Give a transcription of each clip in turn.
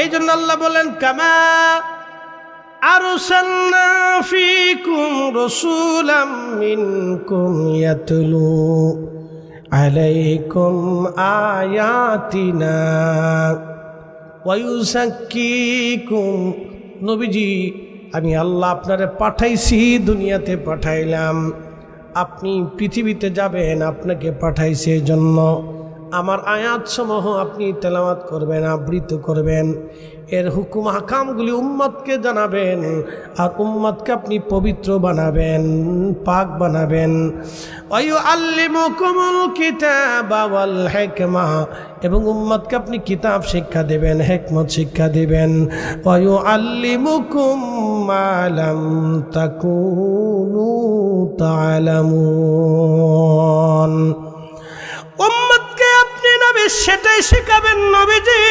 এই জন্য আল্লাহ বলেন কামা أرسلنا فيكم رسولا منكم يتلو عليكم آياتنا ويزكيكم নবীজি আমি আল্লাহ আপনারে পাঠাইছি দুনিয়াতে পাঠাইলাম আপনি পৃথিবীতে যাবেন আপনাকে পাঠাইছে এই জন্য আমার আয়াত সমূহ আপনি তেলাওয়াত করবেন আবৃত করবেন। এর হুকুম হাকামগুলি উম্মতকে জানাবেন আর উম্মতকে আপনি পবিত্র বানাবেন, পাক বানাবেন। হিকমা, এবং উম্মতকে আপনি কিতাব শিক্ষা দেবেন, হেকমত শিক্ষা দেবেন। অয়ু আল্লিমুকুম মালাম তাকুনু তালামুন নবী সেটাই শেখাবেন নবীজি।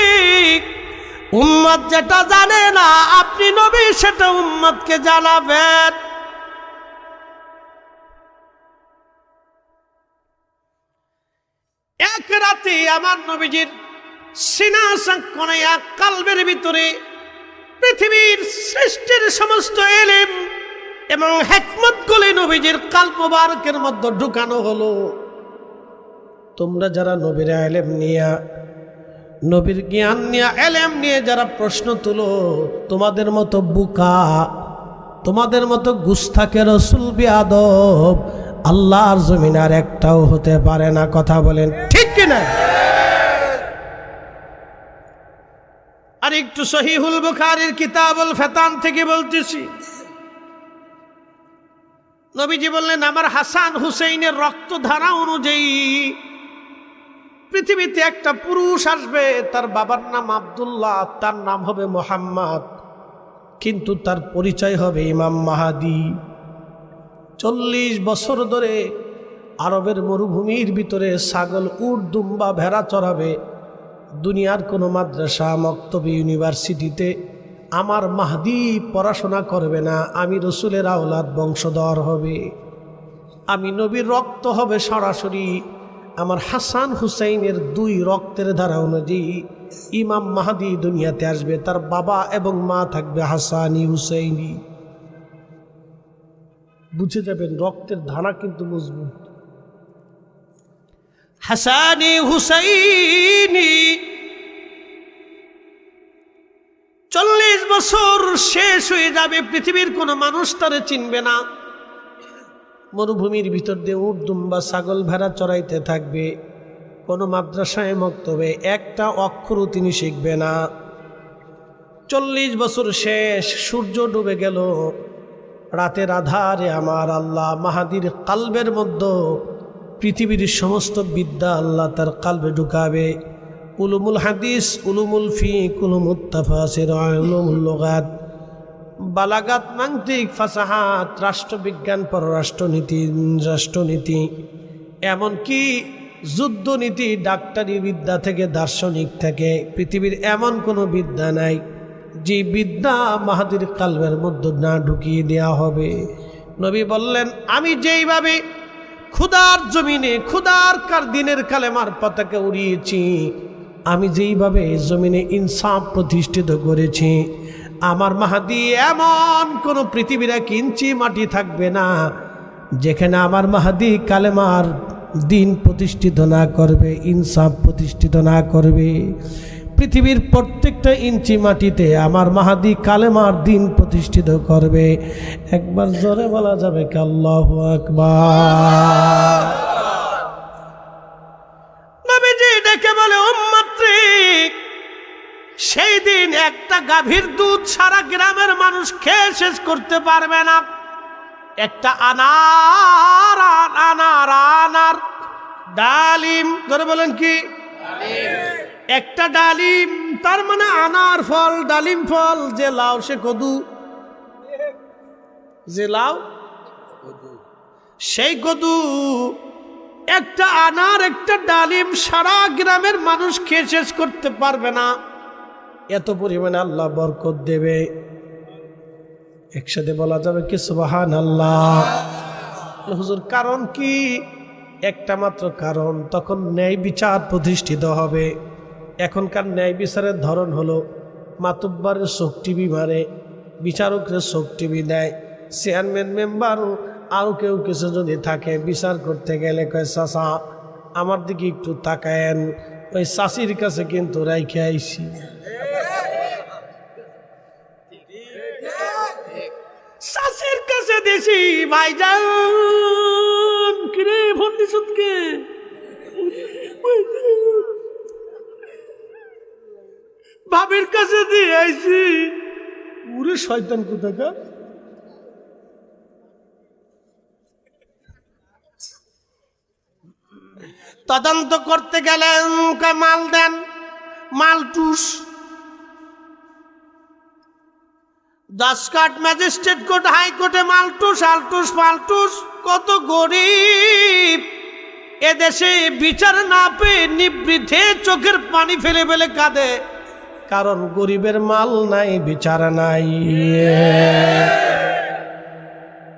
উম্মত যেটা জানে না, আপনি নবী, সেটা উম্মতকে জানাবেন। এক রাতে আমার নবীজির সিনা সাক্ষণাইয়া কালবের ভিতরে পৃথিবীর সৃষ্টির সমস্ত এলিম এবং হেকমতগুলি নবীজির কাল মোবারকের মধ্যে ঢুকানো হলো। তোমরা যারা নবীর আলেম নিয়া, নবীর জ্ঞান নিয়ে এলেম নিয়ে যারা প্রশ্ন তুলো, তোমাদের মতো বুকা, তোমাদের মতো গুস্তাকে রসুল বিয়াদব আল্লাহর জমিনার একটাও হতে পারে না, কথা বলেন ঠিক কিনা আর একটু সহিহুল বুখারির কিতাবুল ফেতান থেকে বলতেছি, নবীজি বললেন, আমার হাসান হুসেইনের রক্তধারা অনুযায়ী পৃথিবীতে একটা পুরুষ আসবে, তার বাবার নাম আবদুল্লাহ, তার নাম হবে মোহাম্মদ। কিন্তু তার পরিচয় হবে ইমাম মাহাদি। চল্লিশ বছর ধরে আরবের মরুভূমির ভিতরে ছাগল, উট, দুম্বা, ভেড়া চড়াবে। দুনিয়ার কোনো মাদ্রাসা, মক্তব, ইউনিভার্সিটিতে আমার মাহাদি পড়াশোনা করবে না, আমি রসুলের আওলাদ বংশধর হবে। আমি নবীর রক্ত হবে সরাসরি আমার হাসান হুসাইনের দুই রক্তের ধারা অনুযায়ী ইমাম মাহাদি দুনিয়াতে আসবে, তার বাবা এবং মা থাকবে হাসানি হুসাইনি। বুঝে যাবেন, রক্তের ধারা কিন্তু মজবুত। হাসানি হুসাইনি চল্লিশ বছর শেষ হয়ে যাবে, পৃথিবীর কোনো মানুষ তারে চিনবে না। মরুভূমির ভিতর দিয়ে উট, দুম্বা, ছাগল, ভেড়া চড়াইতে থাকবে। কোনো মাদ্রাসায় মক্তবে একটা অক্ষরও তিনি শিখবে না। চল্লিশ বছর শেষ, সূর্য ডুবে গেল। রাতের আধারে আমার আল্লাহ মাহাদির কালবের মধ্যে পৃথিবীর সমস্ত বিদ্যা আল্লাহ তার কালবে ঢুকাবে। উলুমুল হাদিস, উলুমুল ফি উলুমুল তাফাসির উলুমুল লগাত। বালাগাত মান্তিক ফাসাহাত, রাষ্ট্রবিজ্ঞান, পররাষ্ট্রনীতি, রাষ্ট্রনীতি, এমনকি যুদ্ধনীতি, ডাক্তারি বিদ্যা থেকে, দার্শনিক থেকে, পৃথিবীর এমন কোনো বিদ্যা নাই যে বিদ্যা মাহাদির কালবের মধ্যে না ঢুকিয়ে দেওয়া হবে। নবী বললেন, আমি যেইভাবে ক্ষুদার জমিনে ক্ষুদার কার দিনের কালেমার পতাকা উড়িয়েছি, আমি যেইভাবে জমিনে ইনসাফ প্রতিষ্ঠিত করেছি আমার মাহাদি এমন কোনো পৃথিবীর এক ইঞ্চি মাটি থাকবে না, যেখানে আমার মাহাদি কালেমার দিন প্রতিষ্ঠিত না করবে, ইনসাফ প্রতিষ্ঠিত না করবে। পৃথিবীর প্রত্যেকটা ইঞ্চি মাটিতে আমার মাহাদি কালেমার দিন প্রতিষ্ঠিত করবে। একবার জোরে বলা যাবে কি আল্লাহ আকবার। একটা গাভীর দুধ সারা গ্রামের মানুষ খেয়ে শেষ করতে পারবে না। একটা আনার আনার আনার। ডালিম ধরে বলেন কি? একটা ডালিম তার মানে আনার ফল ডালিম ফল যে লাউ সে কদু। যে লাউ? সেই কদু। একটা আনার একটা ডালিম সারা গ্রামের মানুষ খেয়ে শেষ করতে পারবে না। এত পরিমাণে আল্লাহ বরকত দেবে। একসাথে বলা যাবে কি সুবাহান আল্লাহ হুজুর, কারণ কি? একটা মাত্র কারণ, তখন ন্যায় বিচার প্রতিষ্ঠিত হবে। এখনকার ন্যায় বিচারের ধরন হলো, মাতুব্বারের চোখ টিভি মারে বিচারকের চোখ টিভি দেয় চেয়ারম্যান মেম্বারও আরও কেউ কিছু যদি থাকে, বিচার করতে গেলে কয় চাষা আমার দিকে একটু তাকায়েন। ওই চাষির কাছে কিন্তু রাইখে আইসি কাছে দিছি ভাইজান কিরে ফোন দিছুতকে বাবির কাছে দিয়ে আইছি। উরে শয়তান কোথাকার? তদন্ত করতে গেলেন মাল দেন? মাল টুস। দাসকাট ম্যাজিস্ট্রেট কোর্ট হাইকোর্টে মালটুস, আলটুস মালটুস কত গরিব। এদেশে বিচার না পেয়ে নিবৃদ্ধে চোখের পানি ফেলে ফেলে কাঁদে। কারণ গরিবের মাল নাই, বিচার নাই।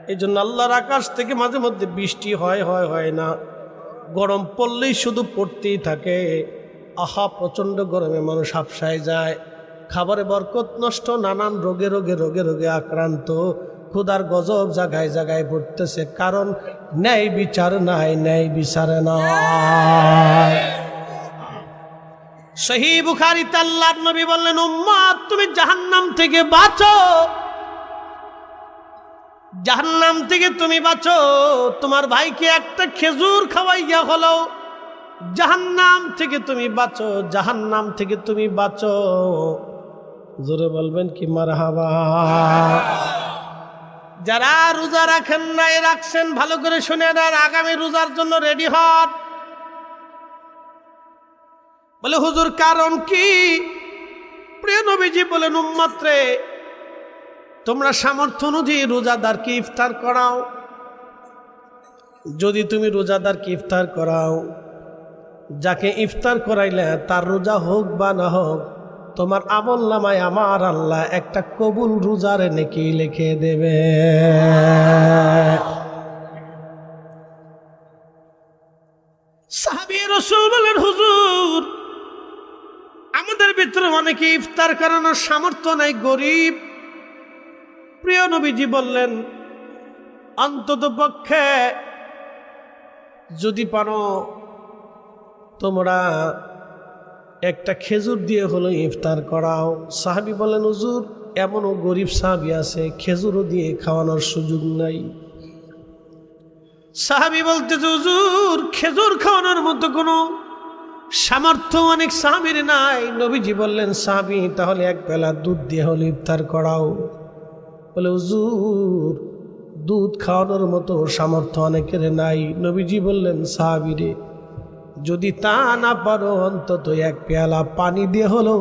এই জন্য আল্লাহর আকাশ থেকে মাঝে মধ্যে বৃষ্টি হয় হয় হয় না। গরম পড়লেই শুধু পড়তেই থাকে। আহা, প্রচণ্ড গরমে মানুষ হাফসায় যায়। খাবারে বরকত নষ্ট, নানান রোগে রোগে রোগে রোগে আক্রান্ত। ক্ষুদার গজব জাগায় জাগায় পড়তেছে, কারণ ন্যায় বিচার নাই, ন্যায় বিচার নাই। সহি বুখারি তাল্লার নবী বললেন উম্মাদ তুমি জাহান্নাম থেকে বাঁচো। জাহান্নাম থেকে তুমি বাঁচো। তোমার ভাইকে একটা খেজুর খাওয়াইয়া হলো। জাহান্নাম থেকে তুমি বাঁচো, জাহান্নাম থেকে তুমি বাঁচো। জোরে বলবেন কি মারহাবা। যারা রোজা রাখেন নাই, রাখছেন, ভালো করে শুনে আর আগামী রোজার জন্য রেডি হন। বলে, হুজুর, কারণ কি? প্রিয় নবীজি বলেন উম্মাত্রে তোমরা সামর্থ্য অনুযায়ী রোজাদারকে ইফতার করাও। যদি তুমি রোজাদারকে ইফতার করাও, যাকে ইফতার করাইলে তার রোজা হোক বা না হোক তোমার আমল নামায় আমার আল্লাহ একটা কবুল রোজার নেকি লিখে দেবে। সাহাবি রসুল বলেন, হুজুর, আমাদের ভিতরে অনেকে ইফতার করানোর সামর্থ্য নাই, গরিব। প্রিয় নবীজি বললেন, অন্তত পক্ষে যদি পারো, তোমরা একটা খেজুর দিয়ে হলো ইফতার করাও। সাহাবি বলেন, হুজুর, এমনও গরিব সাহাবি আছে, খেজুরও দিয়ে খাওয়ানোর সুযোগ নাই। সাহাবি বলতে হুজুর, খেজুর খাওয়ানোর মতো কোনো সামর্থ্য অনেক সাহাবির নাই। নবীজি বললেন, সাহাবি, তাহলে এক বেলা দুধ দিয়ে হলো ইফতার করাও। বলে, হুজুর, দুধ খাওয়ানোর মতো সামর্থ্য অনেকের নাই। নবীজি বললেন সাহাবিরে যদি তা না পারো, অন্তত এক পেয়ালা পানি দিয়ে হলো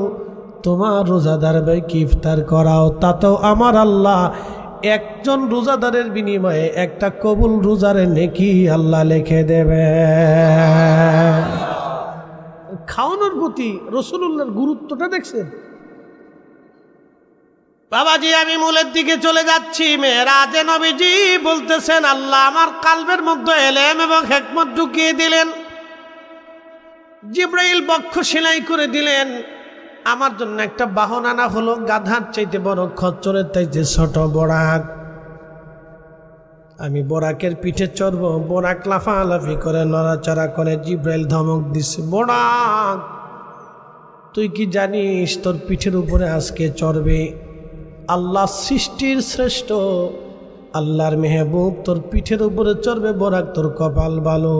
তোমার রোজাদার ভাইকে ইফতার করাও। তাতেও আমার আল্লাহ একজন রোজাদারের বিনিময়ে একটা কবুল রোজারে নেকি আল্লাহ লিখে দেবে। খাওয়ানোর প্রতি রসুল্লাহর গুরুত্বটা দেখছেন? বাবাজি, আমি মূলের দিকে চলে যাচ্ছি। মেয়েরাজে নবীজি বলতেছেন, আল্লাহ আমার কালবের মধ্যে এলেম এবং হেকমত ঢুকিয়ে দিলেন। জিব্রাইল বক্ষ সেলাই করে দিলেন। আমার জন্য একটা বাহন আনা হলো, গাধার চাইতে বড় খচ্চরের চাইতে ছোট বরাক। আমি বরাকের পিঠে চড়ব, বরাক লাফালাফি করে নড়াচড়া করে জিব্রাইল ধমক দিছে, বরাক, তুই কি জানিস তোর পিঠের উপরে আজকে চড়বে? আল্লাহ সৃষ্টির শ্রেষ্ঠ, আল্লাহর মেহবুব, তোর পিঠের উপরে চড়বে বরাক, তোর কপাল ভালো।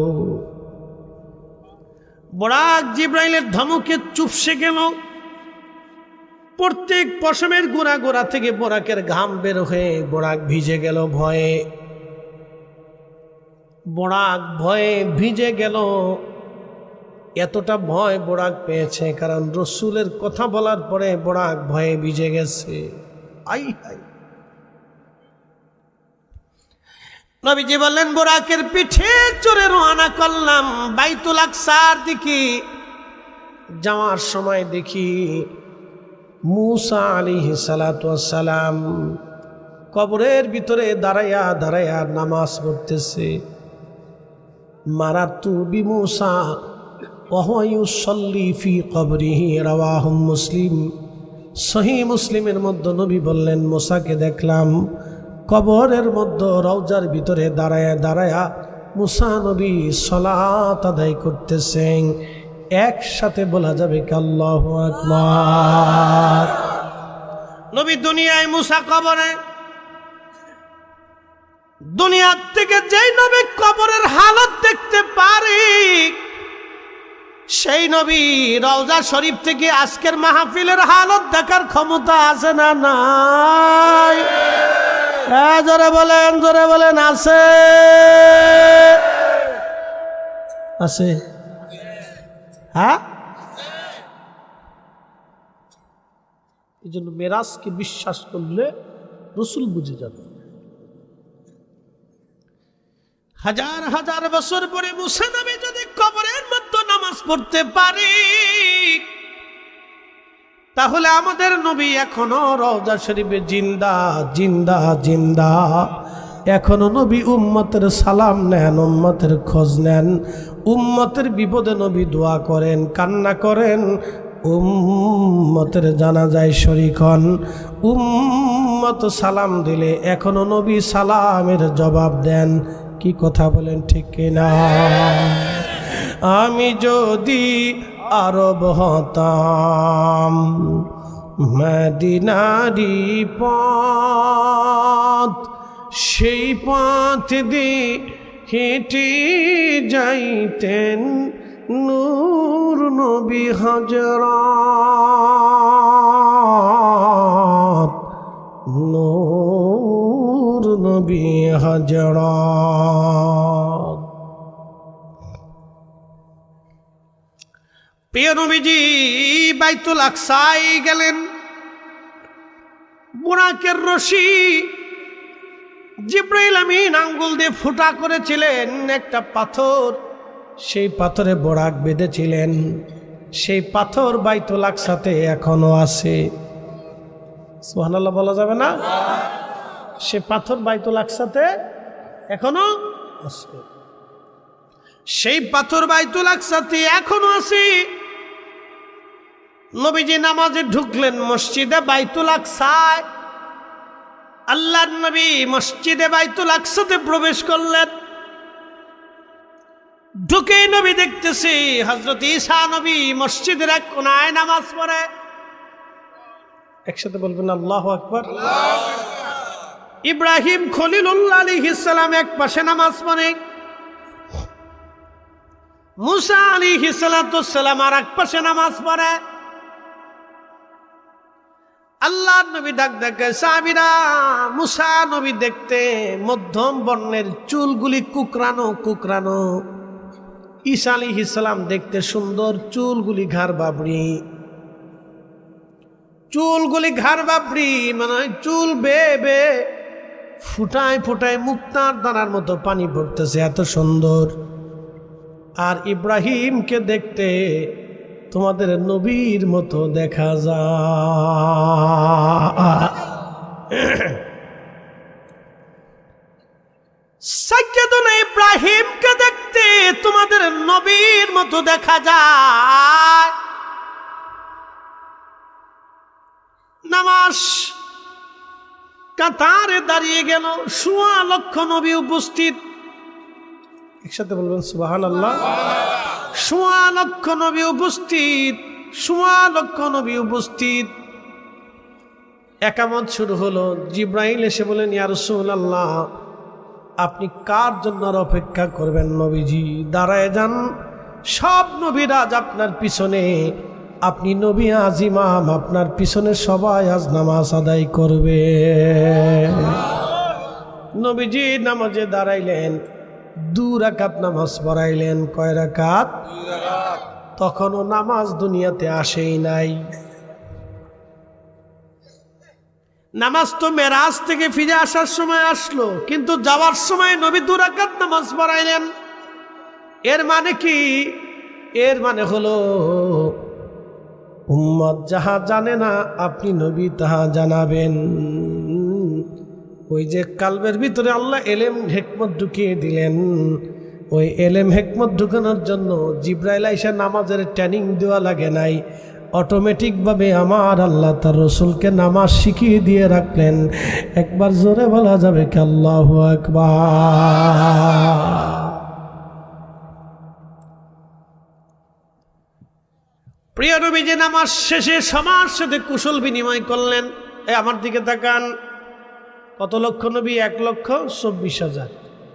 বরাক জিব্রাইলের ধমকে চুপসে গেল। প্রত্যেক পশমের গোড়া গোড়া থেকে বোরাকের ঘাম বের হয়ে বরাক ভিজে গেল ভয়ে। বরাক ভয়ে ভিজে গেল। এতটা ভয় বোরাক পেয়েছে, কারণ রসুলের কথা বলার পরে বরাক ভয়ে ভিজে গেছে। আই হাই নবীজি বললেন, বোরাকের পিঠে চড়ে রোয়ানা করলাম বাইতুল আকসার দেখি যাওয়ার সময় দেখি মুসা আলী সালাম কবরের ভিতরে দাঁড়াইয়া দাঁড়াইয়া নামাজ পড়তেছে। মারাতু বিমুসা ওহয়ুসল্লি ফি কবরিহি রাওয়াহুম মুসলিম। সহি মুসলিমের মধ্যে নবী বললেন, মোসাকে দেখলাম কবরের মধ্যে রওজার ভিতরে দাঁড়ায় দাঁড়ায়া মুসা নবী সলাত আদায় করতেছেন। একসাথে বলা যাবে কি আল্লাহ আকবার। নবী দুনিয়ায় মুসা কবরে, দুনিয়ার থেকে যেই নবী কবরের হালত দেখতে পারে, সেই নবী রওজা শরীফ থেকে আজকের মাহফিলের হালত দেখার ক্ষমতা আছে না নাই? হ্যাঁ জোরে বলেন জোরে বলেন, আছে। আছে। হ্যাঁ? এই জন্য মেরাজকে বিশ্বাস করলে রসুল বুঝে যাবে। হাজার হাজার বছর পরে মুসা নবী যদি কবরের মধ্যে নামাজ পড়তে পারে তাহলে আমাদের নবী এখনও রওজা শরীফে জিন্দা জিন্দা জিন্দা। এখনও নবী উম্মতের সালাম নেন, উম্মতের খোঁজ নেন। উম্মতের বিপদে নবী দোয়া করেন, কান্না করেন। উম্মতের জানা যায় শরিকন উম্মত সালাম দিলে এখনও নবী সালামের জবাব দেন। কি কথা বলেন ঠিক কিনা? আমি যদি আরব হতাম। মদিনারি পথ, সেই পথ দিয়ে হেঁটে যাইতেন নূর নবী হজরত নূর নবী হজরত প্রিয় নবীজি, বাইতুল আকসাই গেলেন। বুড়াকের রশি জিব্রাইল আমিন আঙ্গুল দিয়ে ফুটা করেছিলেন একটা পাথর। সেই পাথরে বরাক বেঁধেছিলেন। সেই পাথর বাইতুল আকসাতে এখনও আছে। সোহানাল্লাহ বলা যাবে না? সে পাথর বাইতুল আকসাতে এখনও আছে। সেই পাথর বাইতুল আকসাতে এখনও আছে। নবীজি নামাজে ঢুকলেন মসজিদে বাইতুল আকসায়। আল্লাহ নবী মসজিদে বাইতুল আকসাতে প্রবেশ করলেন। ঢুকেই নবী দেখতেছি হজরত ঈসা নবী মসজিদের এক কোনায় নামাজ পড়ে। একসাথে বলবেন আল্লাহ আকবর। ইব্রাহিম খলিলুল্লাহ আলী ইসালাম এক পাশে নামাজ পড়ে। মুসা আলী হিসালাম আর এক পাশে নামাজ পড়ে। আল্লাহ নবী ডাক দেখে সাবিরা মুসা নবী দেখতে মধ্যম বর্ণের চুলগুলি কুকরানো কুকরানো। ঈসা আলী ইসলাম দেখতে সুন্দর চুলগুলি ঘাড় বাবড়ি। চুলগুলি ঘাড় বাবড়ি মানে চুল বে বে ফুটায় ফুটায় মুক্তার দানার মতো পানি পড়তেছে, এত সুন্দর। আর ইব্রাহিমকে দেখতে তোমাদের নবীর মতো দেখা যায়। সাজ্জাদুনা ইব্রাহিমকে দেখতে তোমাদের নবীর মতো দেখা যায়। নামাজ কাতারে দাঁড়িয়ে গেল, সোয়া লক্ষ নবী উপস্থিত। একসাথে বলবেন সুবাহান আল্লাহ সোয়া লক্ষ নবী উপস্থিত, সোয়া লক্ষ নবী উপস্থিত। একামত শুরু হলো। জিব্রাহিল এসে বলেন ইয়ারসুল আল্লাহ আপনি কার জন্য আর অপেক্ষা করবেন নবীজি? দাঁড়ায় যান। সব নবীরাজ আপনার পিছনে। আপনি নবী আজিমাম আপনার পিছনে সবাই আজ নামাজ আদায় করবে। নবীজি নামাজে দাঁড়াইলেন। দু রাকাত নামাজ পড়াইলেন কয় রাকাত? তখনও নামাজ দুনিয়াতে আসেই নাই। নামাজ তো মেরাজ থেকে ফিরে আসার সময় আসলো কিন্তু যাওয়ার সময় নবী দুরাকাত নামাজ পড়াইলেন। এর মানে কি? এর মানে হলো উম্মত যাহা জানে না আপনি নবী তাহা জানাবেন। ওই যে কালবের ভিতরে আল্লাহ এলেম, হেকমত ঢুকিয়ে দিলেন। ওই এলেম, হেকমত ঢুকানোর জন্য জিব্রাইল আইসা নামাজের ট্রেনিং দেওয়া লাগে নাই। অটোমেটিকভাবে আমার আল্লাহ তার রসুলকে নামাজ শিখিয়ে দিয়ে রাখলেন। একবার জোরে বলা যাবে কি আল্লাহ প্রিয় নবী, যে নামাজ শেষে সবার সাথে কুশল বিনিময় করলেন, এ আমার দিকে তাকান। কত লক্ষ নবী? এক লক্ষ চব্বিশ হাজার।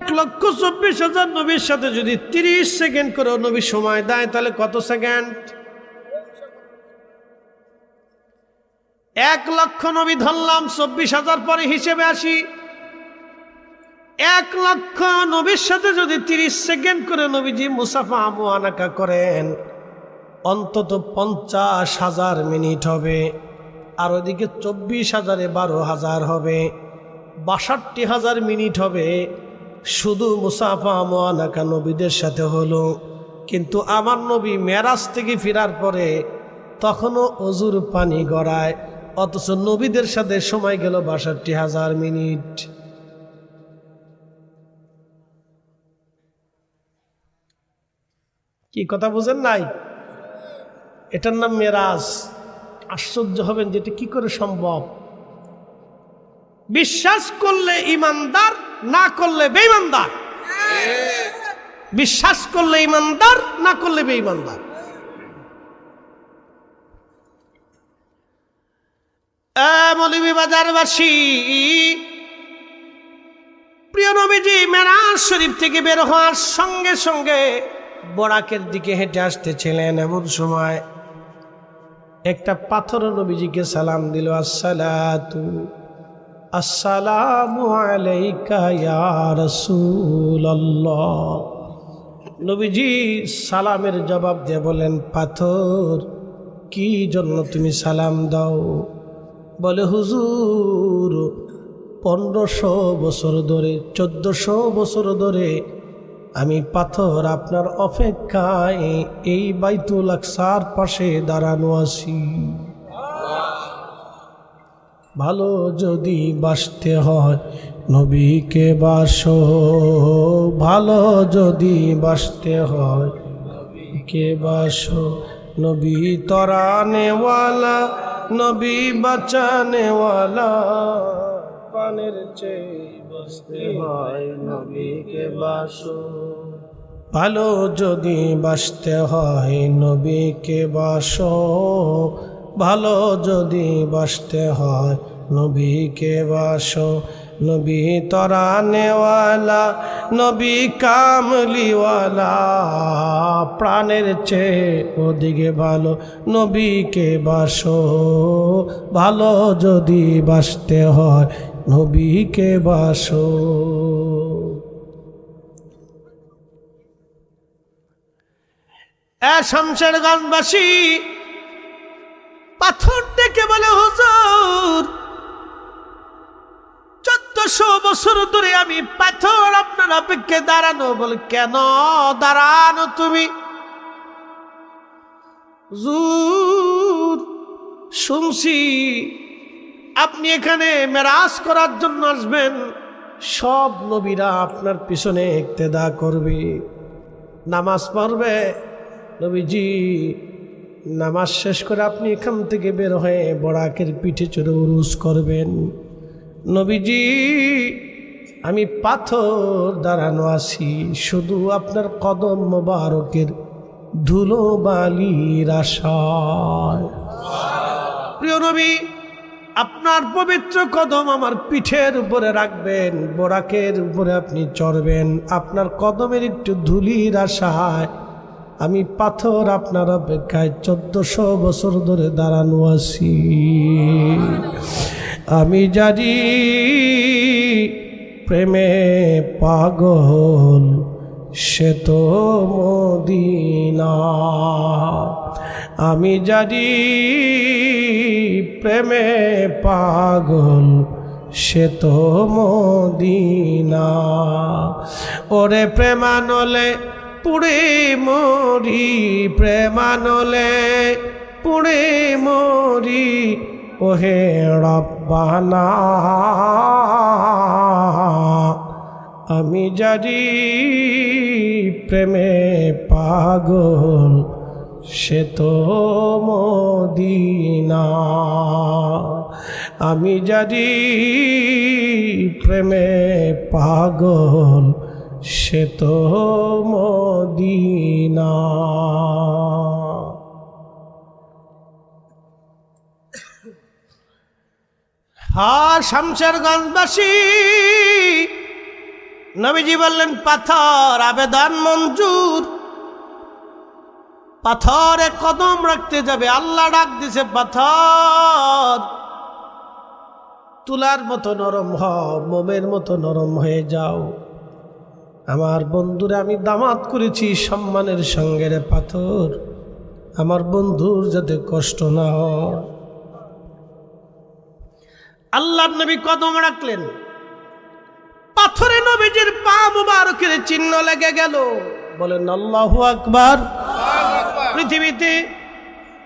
এক লক্ষ চব্বিশ হাজার নবীর সাথে যদি তিরিশ সেকেন্ড করে নবী সময় দেয়, তাহলে কত সেকেন্ড? এক লক্ষ নবী ধরলাম, চব্বিশ হাজার পরে হিসেবে আসি। এক লক্ষ নবীর সাথে যদি তিরিশ সেকেন্ড করে নবীজি মুসাফা আমুয়ানাকা করেন, অন্তত পঞ্চাশ হাজার মিনিট হবে, আর ওইদিকে চব্বিশ হাজারে বারো হাজার হবে। বাষট্টি হাজার মিনিট হবে। শুধু মুসাফা মোয়ানাকা নবীদের সাথে হলো। কিন্তু আমার নবী মেরাজ থেকে ফেরার পরে তখনও অজুর পানি গড়ায়। অথচ নবীদের সাথে সময় গেল বাষট্টি হাজার মিনিট। কি কথা বুঝেন নাই? এটার নাম মেরাজ। আশ্চর্য হবেন যেটা কি করে সম্ভব? বিশ্বাস করলে ইমানদার, না করলে বেঈমানদার। বিশ্বাস করলে ইমানদার, না করলে বেঈমানদার। মলিবি বাজারবাসী প্রিয় নবীজি, মেরাজ শরীফ থেকে বের হওয়ার সঙ্গে সঙ্গে বরাকের দিকে হেঁটে আসতেছিলেন এমন সময়। একটা পাথর নবীজিকে সালাম দিল, আসসালাতু। আসসালামু আলাইকা ইয়া রাসূলুল্লাহ। নবীজি সালামের জবাব দিয়ে বলেন, পাথর, কি জন্য তুমি সালাম দাও? বলে, হুজুর, পনেরোশো বছর ধরে, চোদ্দশো বছর ধরে আমি পাথর আপনার অপেক্ষায় এই বাইতুল আকসার পাশে দাঁড়ানো আছি। ভালো যদি বাসতে হয়, নবীকে বাস। ভালো যদি বাসতে হয়, নবীকে বাস। নবী তরানেওয়ালা, নবী বাঁচানেওয়ালা। পানের চেয়ে বসতে হয়, নবীকে বাসো। ভালো যদি বাসতে হয়, নবীকে বাসো। ভালো যদি বাসতে হয়, নবীকে বাসো। নবী তরানেওয়ালা, নবী কামলিওয়ালা, প্রাণের চেয়ে ওদিকে ভালো নবীকে বাসো। ভালো যদি বাসতে হয়, নবীকে বাসো। শামশের গানবাসী পাথর ডেকে বলে, হুজুর, চোদ্দশো বছর ধরে আমি পাথর আপনার অপেক্ষে দাঁড়ানো বলে কেন দাঁড়ানো তুমি? শুনছি আপনি এখানে মেরাজ করার জন্য আসবেন। সব নবীরা আপনার পিছনে একতেদা করবে। নামাজ পড়বে। নবীজি নামাজ শেষ করে আপনি এখান থেকে বের হয়ে বড়াকের পিঠে চড়ে উরুস করবেন। নবীজি, আমি পাথর দাঁড়ানো আছি, শুধু আপনার কদম মোবারকের ধুলো বালির আশায়। প্রিয় নবী, আপনার পবিত্র কদম আমার পিঠের উপরে রাখবেন, বোরাকের উপরে আপনি চড়বেন। আপনার কদমের একটু ধুলির আশায় আমি পাথর আপনার অপেক্ষায় চোদ্দশো বছর ধরে দাঁড়ানো আছি। আমি জানি প্রেমে পাগল, সে তো মদিনা। আমি জানি প্রেমে পাগল, সে তো মদিনা। ওরে প্রেমানলে পুড়ে মরি প্রেমানলে, পুড়ে মরি, ওহে রব্বানা। আমি জানি প্রেমে পাগল, সে তো মদিনা। আমি জানি প্রেমে পাগল সে তো মদিনা। হ্যাঁ শামশেরগঞ্জবাসী নবীজি বললেন, পাথর আবেদন মঞ্জুর। পাথরে কদম রাখতে যাবে, আল্লাহ ডাক দিছে, পাথর। তুলার মতো নরম হও, মোমের মতো নরম হয়ে যাও। আমার বন্ধুরা আমি দামাত করেছি সম্মানের সঙ্গে রে পাথর। আমার বন্ধুর যাতে কষ্ট না হয়। আল্লাহ নবী কদম রাখলেন। পাথরে নবীজির পা মুবারকের চিহ্ন লেগে গেল। বলেন, আল্লাহু আকবার। পৃথিবীতে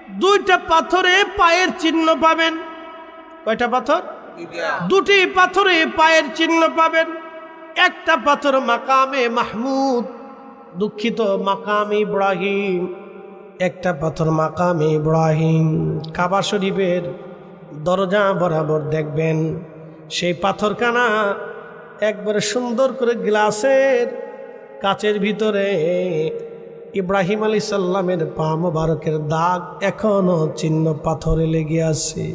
দুইটা পাথরে পায়ের চিহ্ন পাবেন। কয়টা পাথর? দুটি পাথরে পায়ের চিহ্ন পাবেন। একটা পাথর মাকামে মাহমুদ, দুঃখিত মাকাম ইব্রাহিম। একটা পাথর মাকাম ইব্রাহিম, কাবা শরীফের দরজা বরাবর দেখবেন। সেই পাথরখানা একবারে সুন্দর করে গ্লাসের কাচের ভিতরে ইব্রাহিম আলী সাল্লামের পা মোবারকের দাগ এখনও চিহ্ন পাথরে লেগে আছে।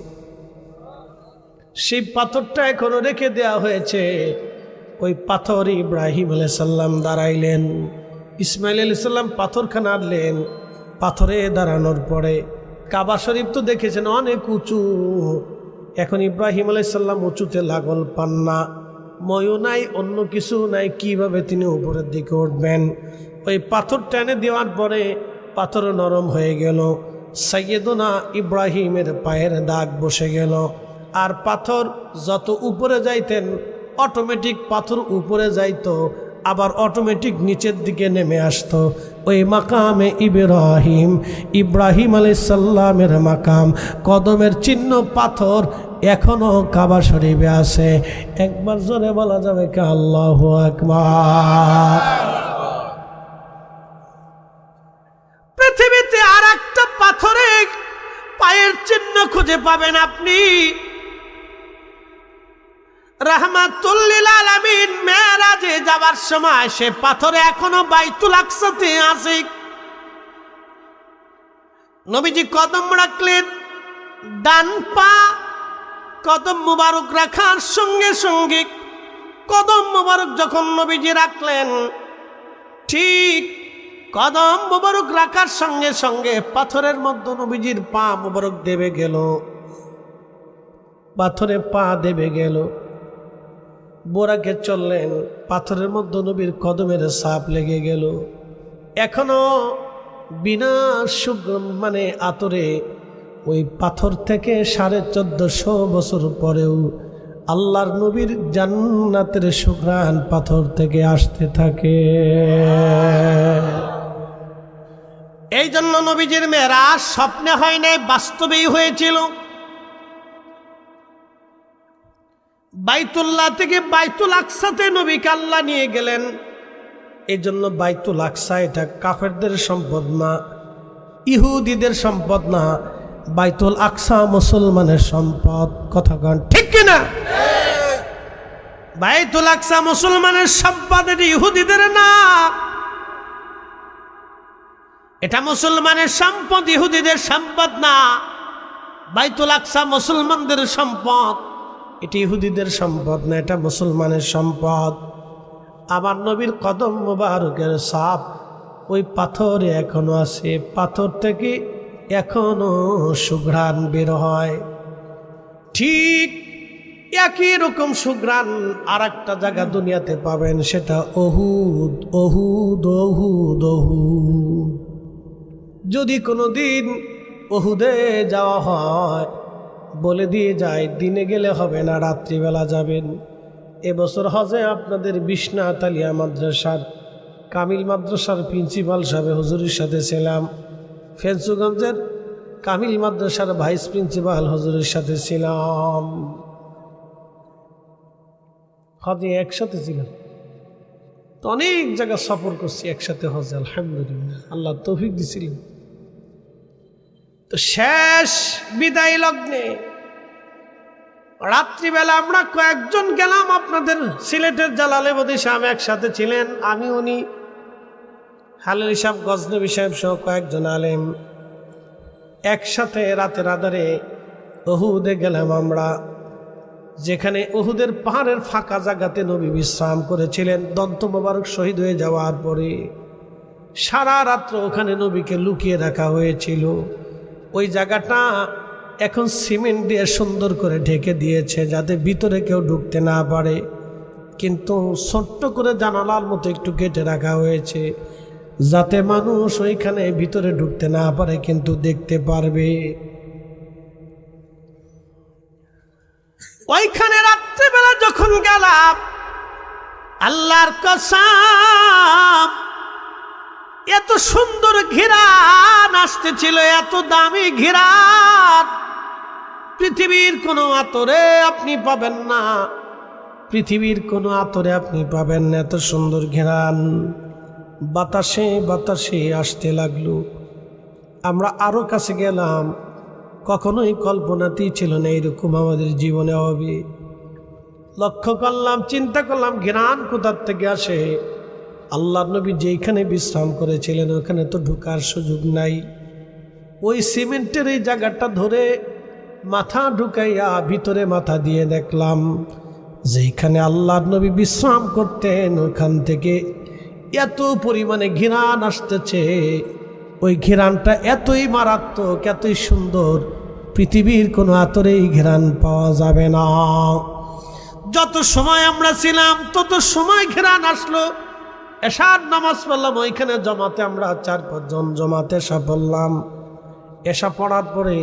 সেই পাথরটা এখনও রেখে দেওয়া হয়েছে। ওই পাথর ইব্রাহিম আলাই সাল্লাম দাঁড়াইলেন। ইসমাইল আলি সাল্লাম পাথরখানা আনলেন। পাথরে দাঁড়ানোর পরে কাবা শরীফ তো দেখেছেন অনেক উঁচু। এখন ইব্রাহিম আলাই সাল্লাম উঁচুতে লাগল পান না। ময়ও নাই, অন্য কিছু নাই, কীভাবে তিনি উপরের দিকে উঠবেন? ওই পাথর টেনে দেওয়ার পরে পাথর নরম হয়ে গেল। সৈয়দনা ইব্রাহিমের পায়ের দাগ বসে গেল। আর পাথর যত উপরে যাইতেন অটোমেটিক পাথর উপরে যাইতো, আবার অটোমেটিক নিচের দিকে নেমে আসতো। ওই মাকামে ইব্রাহিম ইব্রাহিম আলি সাল্লামের মাকাম, কদমের চিহ্ন পাথর এখনও কাবা শরীফে আছে। একবার জোরে বলা যাবে কে আল্লাহ আকবার। পৃথিবীতে আর একটা পাথরে পায়ের চিহ্ন খুঁজে পাবেন আপনি। রাহমাতুল্লিল আলামিন মেরাজে যাওয়ার সময় সে পাথরে এখনও বাইতুল আকসাতে আছে। নবীজি কদম রাখলেন, ডান পা কদম মুবারক রাখার সঙ্গে সঙ্গে কদম মুবারক যখন নবীজি রাখলেন, ঠিক কদম মুবারক রাখার সঙ্গে সঙ্গে পাথরের মধ্যে নবীজির পা মুবারক দেবে গেল। পাথরে পা দেবে গেল। বোরাকে চললেন, পাথরের মধ্যে নবীর কদমের সাপ লেগে গেল। এখনও বিনা সুগম মানে আতরে ওই পাথর থেকে সাড়ে চোদ্দশো বছর পরেও আল্লাহর নবীর জান্নাতের সুগ্রাণ পাথর থেকে আসতে থাকে। এই জন্য নবীজির মেয়েরা স্বপ্নে হয় নাই, বাস্তবেই হয়েছিল। বাইতুল্লাহ থেকে বাইতুল আকসাতে নবীকে আল্লাহ নিয়ে গেলেন। এই জন্য বাইতুল আকসা এটা কাফেরদের সম্পদ না, ইহুদিদের সম্পদ না, বাইতুল আকসা মুসলমানের সম্পদ। কথা কন, ঠিক কিনা বাইতুল আকসা মুসলমানের সম্পদ এটা ইহুদিদের না। এটা মুসলমানের সম্পদ, ইহুদিদের সম্পদ না। বাইতুল আকসা মুসলমানদের সম্পদ। এটি ইহুদিদের সম্পদ না, এটা মুসলমানের সম্পদ। আমার নবীর কদম মোবারকের সাপ, ওই পাথরে এখনও আছে। পাথর থেকে এখনও সুঘ্রাণ বের হয়। ঠিক একই রকম সুঘ্রাণ আর একটা জায়গা দুনিয়াতে পাবেন, সেটা অহুদ অহুদ অহুদ অহুদ যদি কোনো দিন অহুদে যাওয়া হয় বলে দিয়ে যায়, দিনে গেলে হবে না, রাত্রিবেলা যাবেন। এবছর হজে আপনাদের বিষ্ণা আলিয়া মাদ্রাসার, কামিল মাদ্রাসার প্রিন্সিপাল সাহেব হুজুরের সাথে ছিলাম। ফেন্সুগঞ্জের কামিল মাদ্রাসার ভাইস প্রিন্সিপাল হুজুরের সাথে ছিলাম। হজে একসাথে ছিলাম। তো অনেক জায়গা সফর করছি একসাথে হজে, আলহামদুলিল্লাহ। আল্লাহ তৌফিক দিছিলেন। তো শেষ বিদায় লগ্নে। রাত্রিবেলা আমরা কয়েকজন গেলাম আপনাদের সিলেটের জালালে বদি সাহেব একসাথে ছিলেন, আমি, উনি হালিল সাহেব, গজনবী সাহেব সহ কয়েকজন আলেম। একসাথে রাতের আধারে অহুদে গেলাম আমরা, যেখানে অহুদের পাহাড়ের ফাঁকা জায়গাতে নবী বিশ্রাম করেছিলেন। দন্ত মোবারক শহীদ হয়ে যাওয়ার পরে সারা রাত্র ওখানে নবীকে লুকিয়ে রাখা হয়েছিল। ওই জায়গাটা এখন সিমেন্ট দিয়ে সুন্দর করে ঢেকে দিয়েছে যাতে ভিতরে কেউ ঢুকতে না পারে। কিন্তু ছোট্ট করে জানালার মতো একটু কেটে রাখা হয়েছে যাতে মানুষ ওইখানে ভিতরে ঢুকতে না পারে, কিন্তু দেখতে পারবে। ওইখানে রাত্রেবেলা যখন গেলাম, আল্লাহর কসাম এত সুন্দর ঘিরান আসতেছিল, এত দামি ঘিরান পৃথিবীর কোনো আতরে আপনি পাবেন না। পৃথিবীর কোনো আতরে আপনি পাবেন না, এত সুন্দর ঘেরান বাতাসে বাতাসে আসতে লাগল। আমরা আরও কাছে গেলাম। কখনোই কল্পনাতেই ছিল না এরকম আমাদের জীবনে হবে। লক্ষ্য করলাম, চিন্তা করলাম ঘেরান কোথার থেকে আসে? আল্লাহ নবী যেইখানে বিশ্রাম করেছিলেন, ওখানে তো ঢুকার সুযোগ নাই। ওই সিমেন্টের এই জায়গাটা ধরে মাথা ঢুকাইয়া ভিতরে মাথা দিয়ে দেখলাম, যেইখানে আল্লাহ নবী বিশ্রাম করতেন, ওইখান থেকে এত পরিমাণে ঘিরান আসতেছে। ওই ঘিরানটা এতই মারাত্মক, এতই সুন্দর, পৃথিবীর কোনো আতরেই ঘিরান পাওয়া যাবে না। যত সময় আমরা ছিলাম, তত সময় ঘেরান আসলো। এসার নামাজ পড়লাম, ওইখানে জমাতে আমরা চার পাঁচজন জমাতে এসা পড়লাম। এসা পড়ার পরে,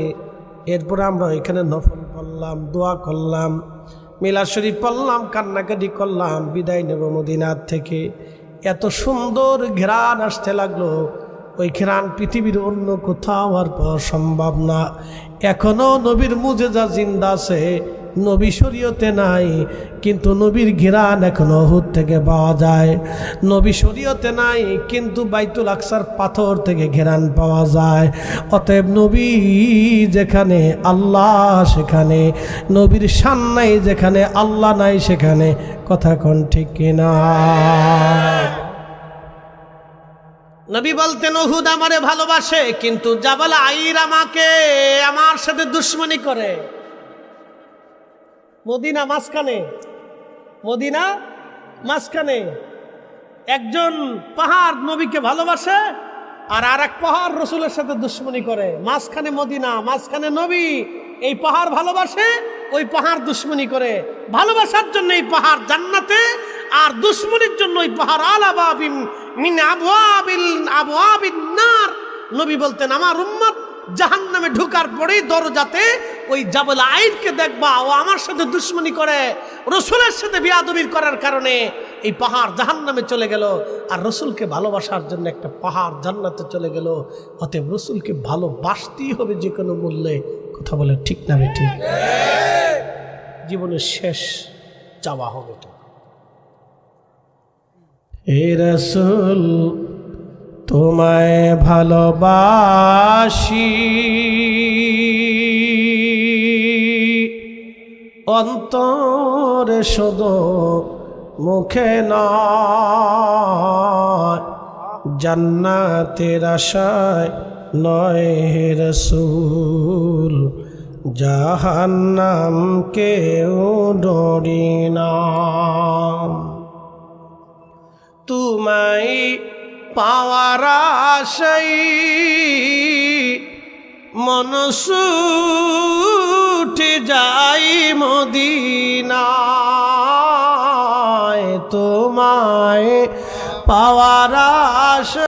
এরপরে আমরা ওইখানে নফল পড়লাম, দোয়া করলাম মিলা শরীফ পড়লাম, কান্নাকাটি করলাম, বিদায় নেব মদিনার থেকে। এত সুন্দর ঘেরান আসতে লাগল, ওই ঘেরান পৃথিবীর অন্য কোথাও আর পাওয়া সম্ভব না। এখনও নবীর মুজেজা জিন্দা আছে নবী শরীয়তে নাই, কিন্তু নবীর ঘিরান এখন অহুদ থেকে পাওয়া যায়। নবী শরীয়তে নাই, কিন্তু বাইতুল আকসার পাথর থেকে ঘেরান পাওয়া যায়। অতএব নবী যেখানে, আল্লাহ সেখানে, নবীর শান নাই যেখানে, আল্লাহ নাই সেখানে, কথা কোন ঠিক কিনা? নবী বলতেন ওহুদ আমারে ভালোবাসে, কিন্তু জাবাল আইর আমাকে, আমার সাথে দুশ্মনী করে। মদিনা মাঝখানে। মদিনা মাঝখানে। একজন পাহাড় নবীকে ভালোবাসে আর আর এক পাহাড় রসুলের সাথে দুশ্মনী করে। মাঝখানে মদিনা, মাঝখানে নবী। এই পাহাড় ভালোবাসে, ওই পাহাড় দুশ্মনী করে। ভালোবাসার জন্য এই পাহাড় জান্নাতে আর দুশ্মনীর জন্য ওই পাহাড় আলাবাবিন মিন আবওয়াবিল, আবওয়াবিন নবী বলতেন, আমার উম্মত জাহান নামে ঢুকার পরেই দরজাতে ওই জাবল আইনকে দেখবা ও আমার সাথে দুশ্মনী করে, রসুলের সাথে বিয়াদবির করার কারণে এই পাহাড় জাহান নামে চলে গেল। আর রসুলকে ভালোবাসার জন্য একটা পাহাড় জান্নাতে চলে গেল। অতএব রসুলকে ভালোবাসতেই হবে যে কোনো মূল্যে। কথা বলে ঠিক না বেঠি? জীবনের শেষ চাওয়া হবে তো হে রসুল তোমায় ভালোবাসি। অন্তরে শুধু মুখে নয়, জান্নাতের আশায় নয় রসুল জাহান্নাম কেউ ডরি না। তোমায় পাওয়ার আশাই মনসুটে যাই মদিনায়। তোমায় পাওয়ার আশা